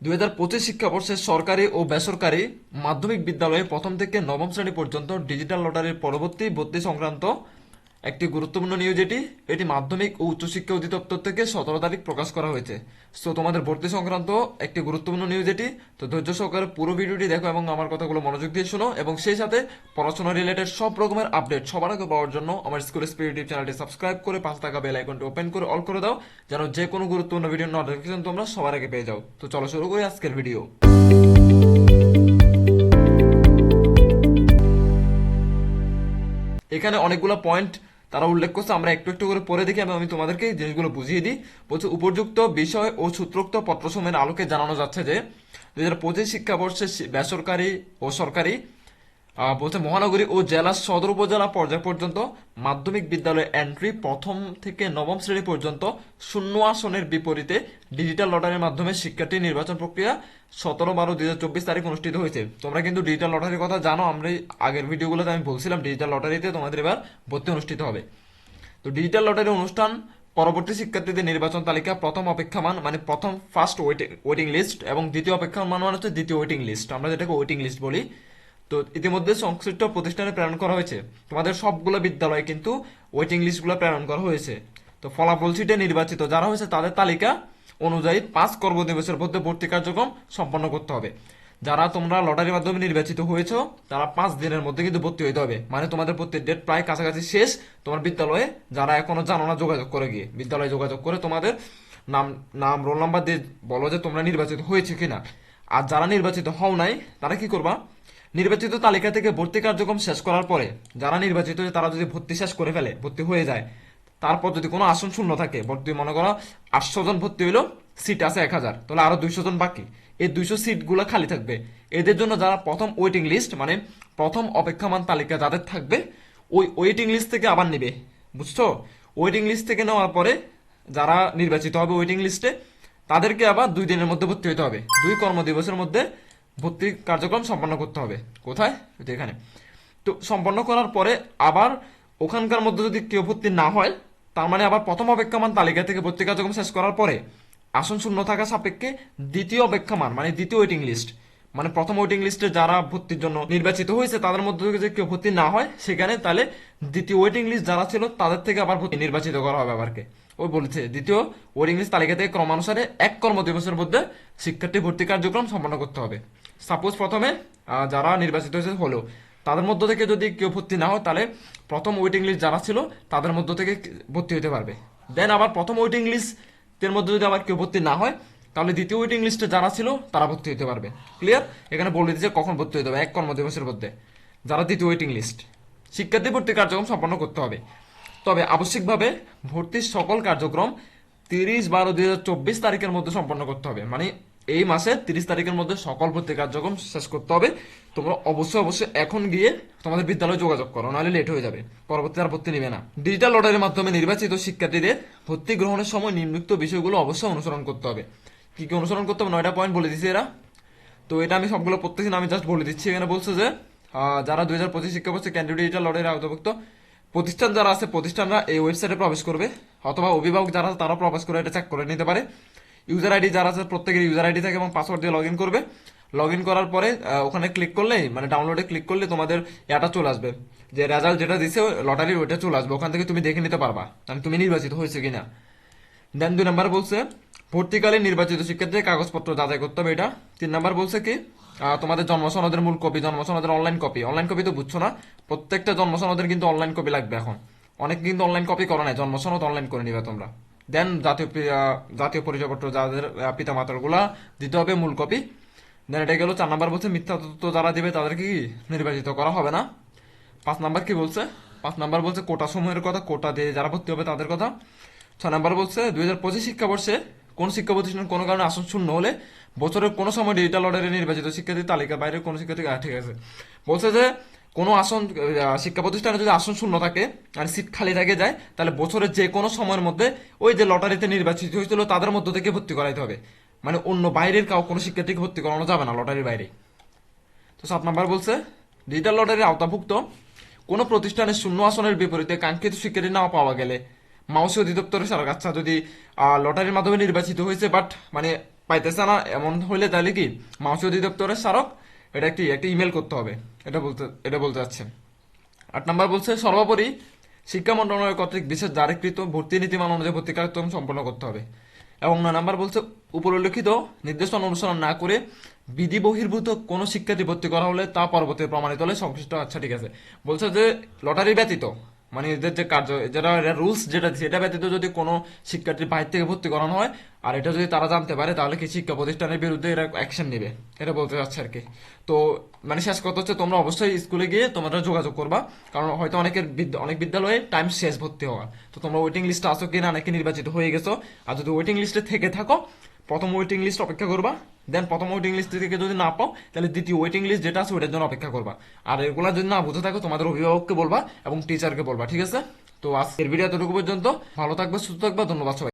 দুই হাজার পঁচিশ শিক্ষাবর্ষে সরকারি ও বেসরকারি মাধ্যমিক বিদ্যালয়ে প্রথম থেকে নবম শ্রেণি পর্যন্ত ডিজিটাল লটারির পরবর্তী ভর্তি সংক্রান্ত একটি গুরুত্বপূর্ণ নিউজ এটি এটি মাধ্যমিক ও উচ্চশিক্ষা অধিদপ্তর থেকে সতেরো তারিখ প্রকাশ করা হয়েছে। সো তোমাদের ভর্তি সংক্রান্ত একটি গুরুত্বপূর্ণ নিউজ এটি তো ধৈর্য সহকারে পুরো ভিডিওটি দেখো এবং আমার কথাগুলো মনোযোগ দিয়ে শোনো এবং সেই সাথে পড়াশোনা রিলেটেড সব রকমের আপডেট সবার আগে পাওয়ার জন্য আমার স্কুল স্পিরিট ইউটিউব চ্যানেলটি সাবস্ক্রাইব করে পাঁচ টাকা বেল আইকনটি ওপেন করে অল করে দাও, যেন যে কোনো গুরুত্বপূর্ণ ভিডিও নোটিফিকেশন তোমরা সবার আগে পেয়ে যাও। তো চলো শুরু করি আজকের ভিডিও এখানে অনেকগুলো পয়েন্ট তারা উল্লেখ করছে, আমরা একটু একটু করে পরে দেখি এবং আমি তোমাদেরকে জিনিসগুলো বুঝিয়ে দিই। বলছে, উপযুক্ত বিষয় ও সূত্রোক্ত পত্রসমূহের আলোকে জানানো যাচ্ছে যে দু হাজার পঁচিশ শিক্ষাবর্ষে বেসরকারি ও সরকারি বলছে মহানগরী ও জেলা সদর উপজেলা পর্যায় পর্যন্ত মাধ্যমিক বিদ্যালয়ে এন্ট্রি প্রথম থেকে নবম শ্রেণি পর্যন্ত শূন্য আসনের বিপরীতে ডিজিটাল লটারির মাধ্যমে শিক্ষার্থী নির্বাচন প্রক্রিয়া সতেরো বারো দুই হাজার চব্বিশ তারিখ অনুষ্ঠিত হয়েছে। তোমরা কিন্তু ডিজিটাল লটারির কথা জানো, আমরা আগের ভিডিওগুলোতে আমি বলছিলাম ডিজিটাল লটারিতে তোমাদের এবার ভর্তি অনুষ্ঠিত হবে। তো ডিজিটাল লটারি অনুষ্ঠান, পরবর্তী শিক্ষার্থীদের নির্বাচন তালিকা প্রথম অপেক্ষামান মানে প্রথম ফার্স্ট ওয়েটিং লিস্ট এবং দ্বিতীয় অপেক্ষামান মানে হচ্ছে দ্বিতীয় ওয়েটিং লিস্ট আমরা যেটাকে ওয়েটিং লিস্ট বলি তো ইতিমধ্যে সংশ্লিষ্ট প্রতিষ্ঠানে প্রেরণ করা হয়েছে। তোমাদের সবগুলো বিদ্যালয়ে কিন্তু ওয়েটিং লিস্টগুলো প্রেরণ করা হয়েছে। তো ফলাফল সিটে নির্বাচিত যারা হয়েছে, তাদের তালিকা অনুযায়ী পাঁচ কর্মদিবসের মধ্যে ভর্তি কার্যক্রম সম্পন্ন করতে হবে। যারা তোমরা লটারির মাধ্যমে নির্বাচিত হয়েছো, তারা পাঁচ দিনের মধ্যে কিন্তু ভর্তি হইতে হবে। মানে তোমাদের ভর্তির ডেট প্রায় কাছাকাছি শেষ। তোমার বিদ্যালয়ে যারা এখনও জানো না যোগাযোগ করে গিয়ে, বিদ্যালয়ে যোগাযোগ করে তোমাদের নাম নাম রোল নাম্বার দিয়ে বলো যে তোমরা নির্বাচিত হয়েছে কিনা। আর যারা নির্বাচিত হও নাই, তারা কি করবা? নির্বাচিত তালিকা থেকে ভর্তি কার্যক্রম শেষ করার পরে যারা নির্বাচিত তারা যদি ভর্তি শেষ করে ফেলে, ভর্তি হয়ে যায়, তারপর যদি কোনো আসন শূন্য থাকে ভর্তি মনে করো আটশো জন ভর্তি হইল সিট আছে এক হাজার, তাহলে আরও দুইশো জন বাকি। এই দুইশো সিটগুলো খালি থাকবে। এদের জন্য যারা প্রথম ওয়েটিং লিস্ট মানে প্রথম অপেক্ষামান তালিকা যাদের থাকবে, ওই ওয়েটিং লিস্ট থেকে আবার নেবে। বুঝছ? ওয়েটিং লিস্ট থেকে নেওয়ার পরে যারা নির্বাচিত হবে ওয়েটিং লিস্টে তাদেরকে আবার দুই দিনের মধ্যে ভর্তি হতে হবে। দুই কর্মদিবসের মধ্যে ভর্তি কার্যক্রম সম্পন্ন করতে হবে। কোথায়? এখানে। তো সম্পন্ন করার পরে আবার ওখানকার মধ্যে যদি কেউ ভর্তি না হয়, তার মানে আবার প্রথম অপেক্ষামান তালিকা থেকে ভর্তি কার্যক্রম শেষ করার পরে আসন শূন্য থাকা সাপেক্ষে দ্বিতীয় অপেক্ষামান মানে দ্বিতীয় ওয়েটিং লিস্ট মানে প্রথম ওয়েটিং লিস্টে যারা ভর্তির জন্য নির্বাচিত হয়েছে, তাদের মধ্যে থেকে যদি কেউ ভর্তি না হয়, সেখানে তাহলে দ্বিতীয় ওয়েটিং লিস্ট যারা ছিল, তাদের থেকে আবার ভর্তি নির্বাচিত করা হবে আবারকে। ওই বলেছে, দ্বিতীয় ওয়েটিং লিস্ট তালিকা থেকে ক্রমানুসারে এক কর্মদিবসের মধ্যে শিক্ষার্থী ভর্তি কার্যক্রম সম্পন্ন করতে হবে। সাপোজ প্রথমে যারা নির্বাচিত হয়েছে হলো। তাদের মধ্য থেকে যদি কেউ ভর্তি না হয়, তাহলে প্রথম ওয়েটিং লিস্ট যারা ছিল, তাদের মধ্য থেকে ভর্তি হতে পারবে। দেন আবার প্রথম ওয়েটিং লিস্টের মধ্যে যদি আবার কেউ ভর্তি না হয়, তাহলে দ্বিতীয় ওয়েটিং লিস্টে যারা ছিল, তারা ভর্তি হতে পারবে। ক্লিয়ার এখানে বলে দিচ্ছে কখন ভর্তি হতে হবে, এক কর্মদিবসের মধ্যে। যারা দ্বিতীয় ওয়েটিং লিস্ট শিক্ষার্থী ভর্তি কার্যক্রম সম্পন্ন করতে হবে। তবে আবশ্যিকভাবে ভর্তির সকল কার্যক্রম তিরিশ বারো দুই তারিখের মধ্যে সম্পন্ন করতে হবে। মানে এই মাসে তিরিশ তারিখের মধ্যে সকল ভর্তি কার্যক্রম শেষ করতে হবে। তোমরা অবশ্যই অবশ্যই এখন গিয়ে তোমাদের বিদ্যালয়ে যোগাযোগ করো, নাহলে লেট হয়ে যাবে। পরবর্তী আর ভর্তি নেবে না। ডিজিটাল লটারির মাধ্যমে নির্বাচিত শিক্ষার্থীদের ভর্তি গ্রহণের সময় নিম্নোক্ত বিষয়গুলো অবশ্যই অনুসরণ করতে হবে। কি কি অনুসরণ করতে হবে? নয়টা পয়েন্ট বলে দিছি এরা। তো এটা আমি সবগুলো প্রত্যেক আমি জাস্ট বলে দিচ্ছি। এখানে বলছে যে যারা দুই হাজার পঁচিশ শিক্ষাবর্ষে ক্যান্ডিডেট ডিজিটাল লটারির আওতাভুক্ত, প্রতিষ্ঠান যারা আছে, প্রতিষ্ঠানরা এই ওয়েবসাইটে প্রবেশ করবে। অথবা অভিভাবক যারা তারা প্রবেশ করে এটা চেক করে নিতে পারে। ইউজার আইডি যারা আছে প্রত্যেকের ইউজার আইডি থাকে এবং পাসওয়ার্ড দিয়ে লগ ইন করবে। লগ ইন করার পরে ওখানে ক্লিক করলেই মানে ডাউনলোডে ক্লিক করলে তোমাদের এটা চলে আসবে। যে রেজাল্ট যেটা দিছে লটারির ওইটা চলে আসবে। ওখান থেকে তুমি দেখে নিতে পারবা মানে তুমি নির্বাচিত হয়েছে কিনা। দেন দুই নাম্বার বলছে ভর্তিকালে নির্বাচিত শিক্ষার্থীর কাগজপত্র যাচাই করতে হবে এটা। তিন নাম্বার বলছে কি তোমাদের জন্ম সনদের মূল কপি জন্ম সনদের অনলাইন কপি অনলাইন কপি তো বুঝছ না, প্রত্যেকটা জন্ম সনদের কিন্তু অনলাইন কপি লাগবে এখন। অনেক কিন্তু অনলাইন কপি করো না জন্ম সনদ অনলাইন করে নিবে তোমরা। দেন জাতীয় জাতীয় পরিচয়পত্র যাদের পিতা মাতারগুলা দিতে হবে মূল কপি। দেন এটা গেল চার নাম্বার বলছে, মিথ্যা তথ্য যারা দেবে তাদেরকে কি নির্বাচিত করা হবে না? পাঁচ নাম্বার কি বলছে? পাঁচ নাম্বার বলছে, কোটা সমূহের কথা, কোটা দিয়ে যারা ভর্তি হবে তাদের কথা। ছয় নাম্বার বলছে, দুই হাজার পঁচিশ শিক্ষাবর্ষে কোন শিক্ষা প্রতিষ্ঠান কোনো কারণে আসন শূন্য হলে বছরের কোনো সময় ডিজিটাল অর্ডারে নির্বাচিত শিক্ষার্থীর তালিকার বাইরে কোনো শিক্ষার্থী ঠিক আছে। বলছে যে কোনো আসন শিক্ষা প্রতিষ্ঠানে যদি আসন শূন্য থাকে, আর সিট খালি থাকে যায়, তাহলে বছরের যে কোনো সময়ের মধ্যে ওই যে লটারিতে নির্বাচিত হয়েছিল, তাদের মধ্য থেকে ভর্তি করাইতে হবে। মানে অন্য বাইরের কাউ, কোনো শিক্ষার্থীকে ভর্তি করানো যাবে না লটারির বাইরে। তো সাত নাম্বার বলছে, ডিজিটাল লটারির আওতাভুক্ত, কোনো প্রতিষ্ঠানের শূন্য আসনের বিপরীতে কাঙ্ক্ষিত স্বীকৃতি না পাওয়া গেলে মাউসি অধিদপ্তরের সরকার আচ্ছা যদি লটারির মাধ্যমে নির্বাচিত হয়েছে, বাট মানে পাইতেছে না, এমন হইলে তাহলে কি, মাউসি অধিদপ্তরের স্মারক, এটা একটি একটি ইমেল করতে হবে। এটা বলতে এটা বলতে চাচ্ছে আট নম্বর বলছে, সর্বোপরি শিক্ষা মন্ত্রণালয় কর্তৃক বিশেষ জারিকৃত ভর্তি নীতিমালা অনুযায়ী ভর্তি কার্যক্রম সম্পন্ন করতে হবে। এবং নয় নম্বর বলছে উপরোল্লিখিত নির্দেশনা অনুসরণ না করে বিধি বহির্ভূত কোনো শিক্ষার্থী ভর্তি করা হলে তা পরবর্তী প্রমাণিত হলে সংশ্লিষ্ট আচ্ছা ঠিক আছে। বলছে যে, লটারি ব্যতীত মানে এদের যে কার্য যেটা রুলস যেটা সেটা ব্যতীত যদি কোনো শিক্ষার্থী বাইরে থেকে ভর্তি করানো হয়, আর এটা যদি তারা জানতে পারে, তাহলে কি শিক্ষা প্রতিষ্ঠানের বিরুদ্ধে এরা অ্যাকশন নেবে? এটা বলতে চাচ্ছে আর কি। তো মানে শেষ কথা হচ্ছে তোমরা অবশ্যই স্কুলে গিয়ে তোমরা যোগাযোগ করবা, কারণ হয়তো অনেকের অনেক বিদ্যালয়ে টাইম শেষ ভর্তি হওয়া। তো তোমরা ওয়েটিং লিস্টে আসো কিনা অনেকে নির্বাচিত হয়ে গেছো, আর যদি ওয়েটিং লিস্টে থেকে থাকো প্রথম ওয়েটিং লিস্ট অপেক্ষা করবা দেন প্রথম ওয়েটিং লিস্ট থেকে যদি না পাও, তাহলে দ্বিতীয় ওয়েটিং লিস্ট যেটা আছে ওইটার জন্য অপেক্ষা করবা। আর এগুলা যদি না বুঝে থাকো, তোমাদের অভিভাবককে বলবা এবং টিচারকে বলবা, ঠিক আছে? তো আজকের ভিডিও এতটুকু পর্যন্ত। ভালো থাকবে, সুস্থ থাকবে, ধন্যবাদ সবাই